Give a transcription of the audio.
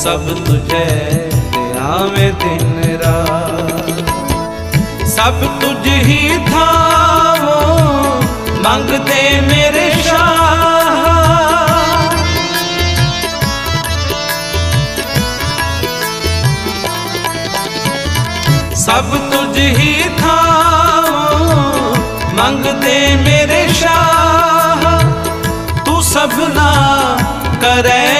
सब तुझे दिया में दिन रात। सब तुझ ही था वो, मंगते मेरे शाह। सब तुझ ही था वो, मंगते मेरे शाह। तू सबना करें